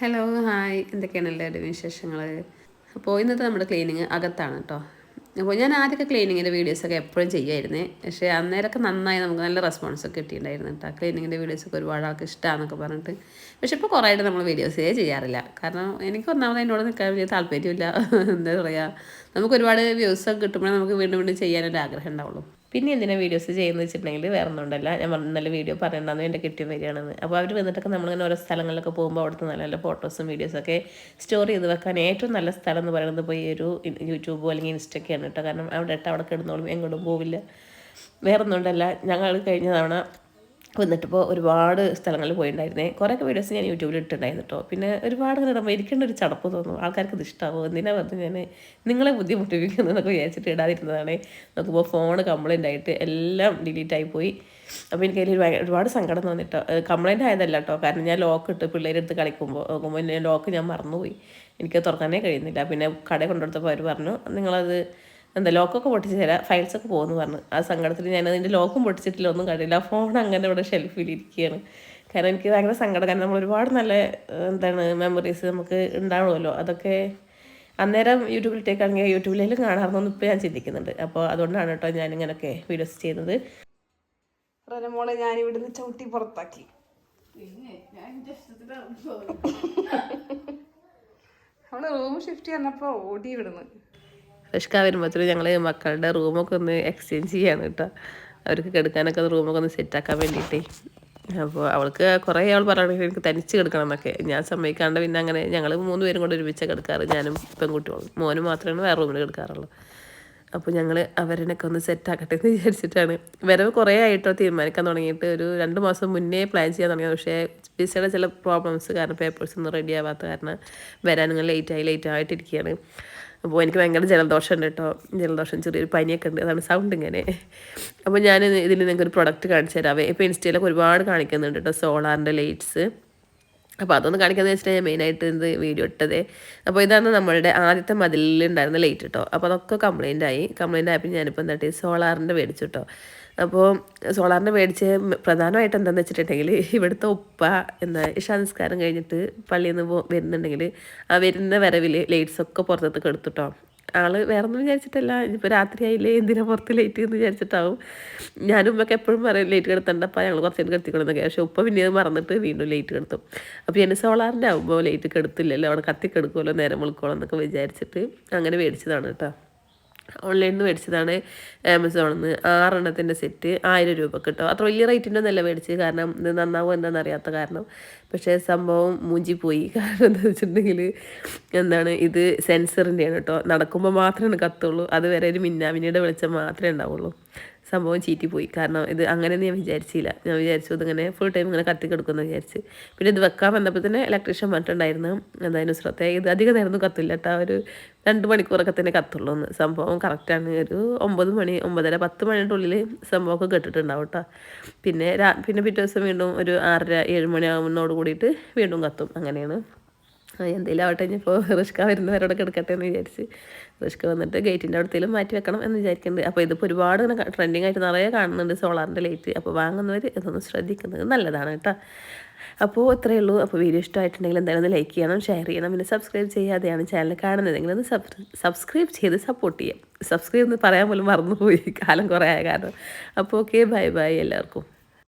Hello hi എന്തൊക്കെയാണ് എല്ലാവരുടെയും വിശേഷങ്ങൾ അപ്പോൾ ഇന്നത്തെ നമ്മുടെ ക്ലീനിങ് അകത്താണ് കേട്ടോ അപ്പോൾ ഞാൻ ആദ്യമൊക്കെ ക്ലീനിങ്ങിന്റെ വീഡിയോസൊക്കെ എപ്പോഴും ചെയ്യുമായിരുന്നേ. പക്ഷേ അന്നേരമൊക്കെ നന്നായി നമുക്ക് നല്ല റെസ്പോൺസ് ഒക്കെ കിട്ടിയിട്ടുണ്ടായിരുന്നു കേട്ടോ ക്ലീനിങ്ങിന്റെ വീഡിയോസൊക്കെ ഒരുപാട് ആൾക്ക് ഇഷ്ടമാണെന്നൊക്കെ പറഞ്ഞിട്ട്. പക്ഷേ ഇപ്പോൾ കുറേ ആയിട്ട് നമ്മൾ വീഡിയോസേ ചെയ്യാറില്ല. കാരണം എനിക്ക് ഒന്നാമത് എന്നോട് നിൽക്കാൻ വലിയ താല്പര്യമില്ല. എന്താ പറയുക നമുക്ക് ഒരുപാട് വ്യൂസൊക്കെ കിട്ടുമ്പോഴേ നമുക്ക് വീണ്ടും വീണ്ടും ചെയ്യാനൊരു ആഗ്രഹം ഉണ്ടാവുള്ളൂ. പിന്നെ എന്തിനാ വീഡിയോസ് ചെയ്യുന്നത് വെച്ചിട്ടുണ്ടെങ്കിൽ വേറെ ഒന്നുണ്ടല്ല ഞാൻ പറഞ്ഞ നല്ല വീഡിയോ പറയണ്ടെന്ന് എന്റെ കിട്ടിയ വരികയാണെന്ന്. അപ്പോൾ അവർ വന്നിട്ടൊക്കെ നമ്മളിങ്ങനെ ഓരോ സ്ഥലങ്ങളിലൊക്കെ പോകുമ്പോൾ അവിടുത്തെ നല്ല നല്ല ഫോട്ടോസും വീഡിയോസൊക്കെ സ്റ്റോർ ചെയ്ത് വെക്കാൻ ഏറ്റവും നല്ല സ്ഥലം എന്ന് പറയുന്നത് ഈ ഒരു യൂട്യൂബോ അല്ലെങ്കിൽ ഇൻസ്റ്റൊക്കെയാണ് കേട്ടോ. കാരണം അവിടെ ഇട്ട് അവിടെ കിടന്നോളും എങ്ങോട്ടും പോവില്ല. വേറെ ഒന്നുണ്ടല്ല ഞങ്ങൾ കഴിഞ്ഞ തവണ വന്നിട്ടിപ്പോൾ ഒരുപാട് സ്ഥലങ്ങളിൽ പോയിട്ടുണ്ടായിരുന്നേ കുറേയൊക്കെ വീഡിയോസ് ഞാൻ യൂട്യൂബിൽ ഇട്ടിട്ടുണ്ടായിരുന്നു കേട്ടോ പിന്നെ ഒരുപാട് ഇടുമ്പോൾ ഇരിക്കേണ്ട ഒരു ചടപ്പ് തോന്നും. ആൾക്കാർക്ക് ഇത് ഇഷ്ടമാവും എന്തിനാ പറഞ്ഞ് ഞാൻ നിങ്ങളെ ബുദ്ധിമുട്ടിപ്പിക്കുന്നു എന്നൊക്കെ വിചാരിച്ചിട്ട് ഇടാതിരുന്നതാണ്. നോക്കുമ്പോൾ ഫോൺ കംപ്ലൈന്റ് ആയിട്ട് എല്ലാം ഡിലീറ്റ് പോയി. അപ്പോൾ എനിക്ക് അതിൽ ഒരുപാട് സങ്കടം തോന്നിട്ടോ. കംപ്ലൈന്റ് ആയതല്ല കേട്ടോ കാരണം ഞാൻ ലോക്ക് ഇട്ട് പിള്ളേരെടുത്ത് കളിക്കുമ്പോൾ നോക്കുമ്പോൾ ലോക്ക് ഞാൻ മറന്നുപോയി. എനിക്ക് തുറക്കാനേ കഴിയുന്നില്ല. പിന്നെ കട കൊണ്ടുകൊടുത്തപ്പോൾ അവർ പറഞ്ഞു നിങ്ങളത് എന്താ ലോക്കൊക്കെ പൊട്ടിച്ച് തരാം ഫയൽസൊക്കെ പോകുമെന്ന് പറഞ്ഞു. ആ സങ്കടത്തിൽ ഞാൻ അതിന്റെ ലോക്കും പൊട്ടിച്ചിട്ടില്ല ഒന്നും കണ്ടില്ല. ആ ഫോൺ അങ്ങനെ ഇവിടെ ഷെൽഫിലിരിക്കുകയാണ് കാരണം എനിക്ക് ഭയങ്കര സങ്കടം. കാരണം നമ്മൾ ഒരുപാട് നല്ല എന്താണ് മെമ്മറീസ് നമുക്ക് ഉണ്ടാവുമല്ലോ. അതൊക്കെ അന്നേരം യൂട്യൂബിലിട്ടേക്കാണെങ്കിൽ യൂട്യൂബിലേലും കാണാറുണ്ടെന്ന് ഇപ്പോൾ ഞാൻ ചിന്തിക്കുന്നുണ്ട്. അപ്പോൾ അതുകൊണ്ടാണ് കേട്ടോ ഞാൻ ഇങ്ങനെയൊക്കെ വീഡിയോസ് ചെയ്യുന്നത് മോളെ ഞാൻ ഇവിടുന്ന് ചവിട്ടി പുറത്താക്കി അവൾ റൂം ഷിഫ്റ്റ് ചെയ്യുന്നപ്പോ ഓടി ഇവിടുന്ന്. റിഷ്ക വരുമ്പോഴത്തേനും ഞങ്ങൾ മക്കളുടെ റൂമൊക്കെ ഒന്ന് എക്സ്ചേഞ്ച് ചെയ്യാണ് കേട്ടോ അവർക്ക് കിടക്കാനൊക്കെ റൂമൊക്കെ ഒന്ന് സെറ്റാക്കാൻ വേണ്ടിയിട്ടേ. അപ്പോൾ അവൾക്ക് കുറേ അവൾ പറയുകയാണെങ്കിൽ എനിക്ക് തനിച്ച് കിടക്കണം എന്നൊക്കെ. ഞാൻ സമ്മതിക്കാണ്ട് പിന്നെ അങ്ങനെ ഞങ്ങൾ മൂന്ന് പേരും കൂടെ ഒരുമിച്ച് കിടക്കാറ്. ഞാനും പെൺകുട്ടികളും. മോനും മാത്രമാണ് വേറെ റൂമിൽ കിടക്കാറുള്ളൂ. അപ്പോൾ ഞങ്ങൾ അവരനൊക്കെ ഒന്ന് സെറ്റാക്കട്ടെ എന്ന് വിചാരിച്ചിട്ടാണ്. വരവ് കുറേ ആയിട്ടോ തീരുമാനിക്കാൻ തുടങ്ങിയിട്ട് ഒരു രണ്ട് മാസം മുന്നേ പ്ലാൻ ചെയ്യാൻ തുടങ്ങിയത് പക്ഷേ വിസയുടെ ചില പ്രോബ്ലംസ് കാരണം പേപ്പേഴ്സ് ഒന്നും റെഡി ആവാത്ത കാരണം വരാനിങ്ങനെ ലേറ്റായി ലേറ്റ് ആയിട്ടിരിക്കുകയാണ്. അപ്പോൾ എനിക്ക് ഭയങ്കര ജലദോഷം ഉണ്ട് കേട്ടോ. ജലദോഷം ചെറിയൊരു പനിയൊക്കെ ഉണ്ട്. അതാണ് സൗണ്ട് ഇങ്ങനെ. അപ്പോൾ ഞാൻ ഇതിൽ നിങ്ങൾക്ക് ഒരു പ്രൊഡക്റ്റ് കാണിച്ചു തരാവേ. ഇപ്പോൾ ഇൻസ്റ്റയിലൊക്കെ ഒരുപാട് കാണിക്കുന്നുണ്ട് കേട്ടോ സോളാറിന്റെ ലൈറ്റ്സ് അപ്പോൾ അതൊന്ന് കാണിക്കാന്ന് വെച്ചിട്ട് ഞാൻ മെയിനായിട്ട് ഇത് വീഡിയോ ഇട്ടത്. അപ്പോൾ ഇതാണ് നമ്മളുടെ ആദ്യത്തെ മതിലുണ്ടായിരുന്ന ലൈറ്റ് കേട്ടോ അപ്പോൾ അതൊക്കെ കംപ്ലൈന്റ് ആയി. കംപ്ലൈന്റ് ആയപ്പോൾ ഞാനിപ്പോൾ എന്താ സോളാറിന്റെ മേടിച്ചു കേട്ടോ അപ്പോൾ സോളാറിന്റെ മേടിച്ച് പ്രധാനമായിട്ട് എന്താണെന്ന് വെച്ചിട്ടുണ്ടെങ്കിൽ ഇവിടുത്തെ ഉപ്പ എന്താ ഇഷാനിസ്കാരം കഴിഞ്ഞിട്ട് പള്ളിയിൽ നിന്ന് വരുന്നുണ്ടെങ്കിൽ ആ വരുന്ന വരവിൽ ലൈറ്റ്സൊക്കെ പുറത്തേക്ക് എടുത്തുട്ടോ ആൾ വേറെ ഒന്നും വിചാരിച്ചിട്ടല്ല. ഇനിയിപ്പോൾ രാത്രി ആയില്ലേ? എന്തിനാ പുറത്ത് ലേറ്റ് എന്ന് വിചാരിച്ചിട്ടാവും. ഞാനും ഉമ്മക്ക് എപ്പോഴും പറയും ലേറ്റ് കിടത്തണ്ടപ്പോൾ ഞങ്ങൾ കുറച്ച് നേരം കിടത്തിക്കൊള്ളുന്നൊക്കെ പക്ഷേ ഉപ്പ പിന്നെ മറന്നിട്ട് വീണ്ടും ലേറ്റ് കിടത്തു. അപ്പോൾ എന്നെ സോളാറിന്റെ ആകുമ്പോൾ ലേറ്റ് കിടത്തില്ലല്ലോ അവിടെ കത്തി കെടുക്കുമല്ലോ നേരം വിളിക്കുമല്ലോ എന്നൊക്കെ വിചാരിച്ചിട്ട് അങ്ങനെ മേടിച്ചതാണ് കേട്ടോ. ഓൺലൈനിൽ നിന്ന് മേടിച്ചതാണ് ആമസോണിൽ നിന്ന് ആറെണ്ണത്തിന്റെ സെറ്റ് ആയിരം രൂപ കിട്ടും. അത്ര വലിയ റേറ്റിന്റെ ഒന്നല്ല മേടിച്ചത്. കാരണം ഇത് നന്നാവും എന്താണെന്ന് അറിയാത്ത കാരണം. പക്ഷേ സംഭവം മൂഞ്ചി പോയി. കാരണം എന്താ വെച്ചിട്ടുണ്ടെങ്കിൽ എന്താണ് ഇത് സെൻസറിന്റെയാണ് കേട്ടോ. നടക്കുമ്പോൾ മാത്രമേ കത്തുള്ളൂ. അതുവരെ ഒരു മിന്നാമിനിയുടെ വെളിച്ചം മാത്രമേ ഉണ്ടാവുള്ളൂ. സംഭവം ചീറ്റിപ്പോയി. കാരണം ഇത് അങ്ങനെ ഞാൻ വിചാരിച്ചില്ല. ഞാൻ വിചാരിച്ചു ഇതിങ്ങനെ ഫുൾ ടൈം ഇങ്ങനെ കത്തി കിടക്കുമെന്ന് വിചാരിച്ച്. പിന്നെ ഇത് വെക്കാൻ വന്നപ്പോൾ തന്നെ ഇലക്ട്രീഷ്യൻ പറഞ്ഞിട്ടുണ്ടായിരുന്നു എന്തായാലും ശ്രദ്ധ ഇത് അധികം നേരം കത്തില്ല കേട്ടോ. ഒരു രണ്ട് മണിക്കൂറൊക്കെ തന്നെ കത്തുള്ളൂ എന്ന്. സംഭവം കറക്റ്റാണ് ഒരു ഒമ്പത് മണി ഒമ്പതര പത്ത് മണിയുടെ ഉള്ളിൽ സംഭവമൊക്കെ കേട്ടിട്ടുണ്ടാവും കേട്ടോ. പിന്നെ പിന്നെ പിറ്റേ ദിവസം വീണ്ടും ഒരു ആറര ഏഴ് മണിയാകുന്നതോട് കൂടിയിട്ട് വീണ്ടും കത്തും. അങ്ങനെയാണ്. എന്തെങ്കിലും ആവട്ടെ ഇനിയിപ്പോൾ റിഷ്ക വരുന്നവരോടൊക്കെ കിടക്കട്ടെ എന്ന് വിചാരിച്ച് റിഷ്ക വന്നിട്ട് ഗേറ്റിന്റെ അടുത്തേലും മാറ്റി വെക്കണം എന്ന് വിചാരിക്കുന്നുണ്ട് അപ്പോൾ ഇതിപ്പോൾ ഒരുപാട് ഇങ്ങനെ ട്രെൻഡിങ് ആയിട്ട് നിറയെ കാണുന്നുണ്ട് സോളാറിന്റെ ലൈറ്റ് അപ്പോൾ വാങ്ങുന്നവർ ഇതൊന്ന് ശ്രദ്ധിക്കുന്നത് നല്ലതാണ് കേട്ടോ. അപ്പോൾ ഇത്രയേ ഉള്ളൂ. അപ്പോൾ വീഡിയോ ഇഷ്ടമായിട്ടുണ്ടെങ്കിൽ എന്തായാലും ഒന്ന് ലൈക്ക് ചെയ്യണം ഷെയർ ചെയ്യണം. പിന്നെ സബ്സ്ക്രൈബ് ചെയ്യാതെയാണ് ചാനൽ കാണുന്നതെങ്കിൽ ഒന്ന് സബ്സ്ക്രൈബ് ചെയ്ത് സപ്പോർട്ട് ചെയ്യാം. സബ്സ്ക്രൈബ് എന്ന് പറയാൻ പോലും മറന്നുപോയി. കാലം കുറേ ആയ കാരണം. അപ്പോൾ ഓക്കെ ബൈ ബൈ എല്ലാവർക്കും.